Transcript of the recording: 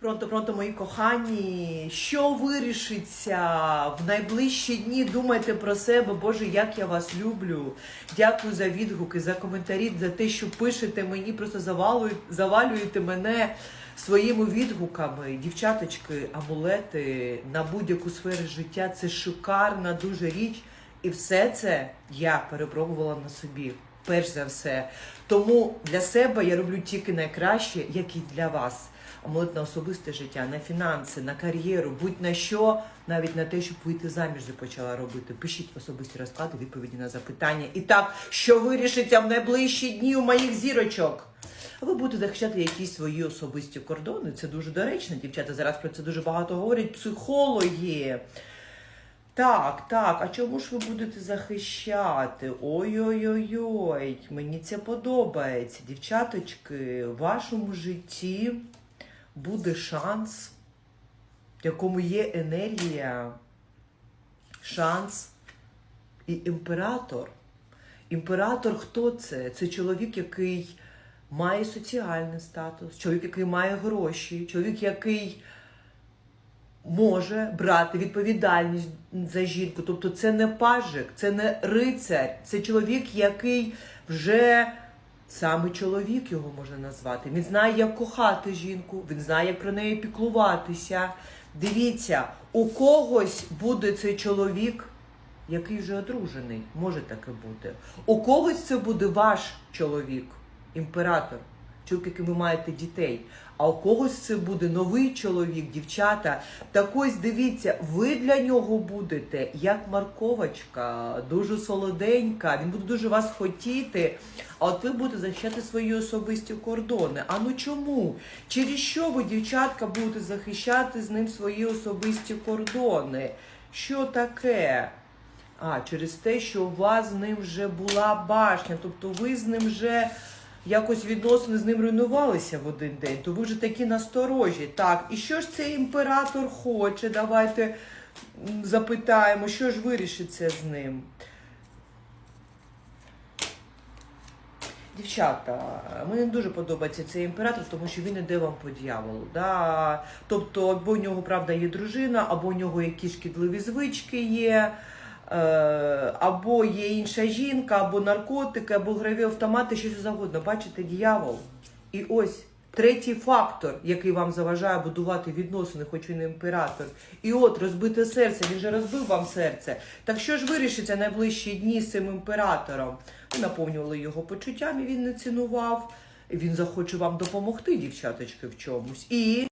Пронто, пронто, мої кохані, що вирішиться в найближчі дні? Думайте про себе, Боже, як я вас люблю. Дякую за відгуки, за коментарі, за те, що пишете мені, просто завалуєте, завалюєте мене своїми відгуками. Дівчаточки, амулети на будь-яку сферу життя це шикарна дуже річ. І все це я перепробувала на собі. Перш за все. Тому для себе я роблю тільки найкраще, як і для вас. Амулет на особисте життя, на фінанси, на кар'єру, будь-на що, навіть на те, щоб вийти заміж почала робити. Пишіть особисті розклади, відповіді на запитання. І так, що вирішиться в найближчі дні у моїх зірочок? Ви будете захищати якісь свої особисті кордони. Це дуже доречно. Дівчата зараз про це дуже багато говорять. Психологи. Так, так, а чому ж ви будете захищати? Ой-ой-ой, мені це подобається. Дівчаточки, в вашому житті буде шанс, в якому є енергія, шанс і імператор. Імператор хто це? Це чоловік, який має соціальний статус, чоловік, який має гроші, чоловік, який може брати відповідальність за жінку. Тобто це не пажик, це не рицар, це чоловік, який вже саме чоловік його можна назвати. Він знає, як кохати жінку, він знає, як про неї піклуватися. Дивіться, у когось буде цей чоловік, який вже одружений, може таке бути. У когось це буде ваш чоловік, імператор, чоловік, ви маєте дітей. А у когось це буде новий чоловік, дівчата. Так ось дивіться, ви для нього будете як марковочка, дуже солоденька. Він буде дуже вас хотіти. А от ви будете захищати свої особисті кордони. А ну чому? Через що ви, дівчатка, будете захищати з ним свої особисті кордони? Що таке? А, через те, що у вас з ним вже була башня, тобто ви з ним вже якось відносини з ним руйнувалися в один день, то ви вже такі насторожі. Так, і що ж цей імператор хоче? Давайте запитаємо, що ж вирішиться з ним. Дівчата, мені не дуже подобається цей імператор, тому що він іде вам по дьяволу. Да? Тобто, або у нього правда є дружина, або у нього якісь шкідливі звички є, або є інша жінка, або наркотики, або граві автомати, що завгодно. Бачите, дьявол. І ось третій фактор, який вам заважає будувати відносини, хоч він і імператор. І от розбите серце, він же розбив вам серце. Так що ж вирішиться найближчі дні з цим імператором? Ви наповнювали його почуттями, він не цінував. Він захоче вам допомогти, дівчаточки, в чомусь. І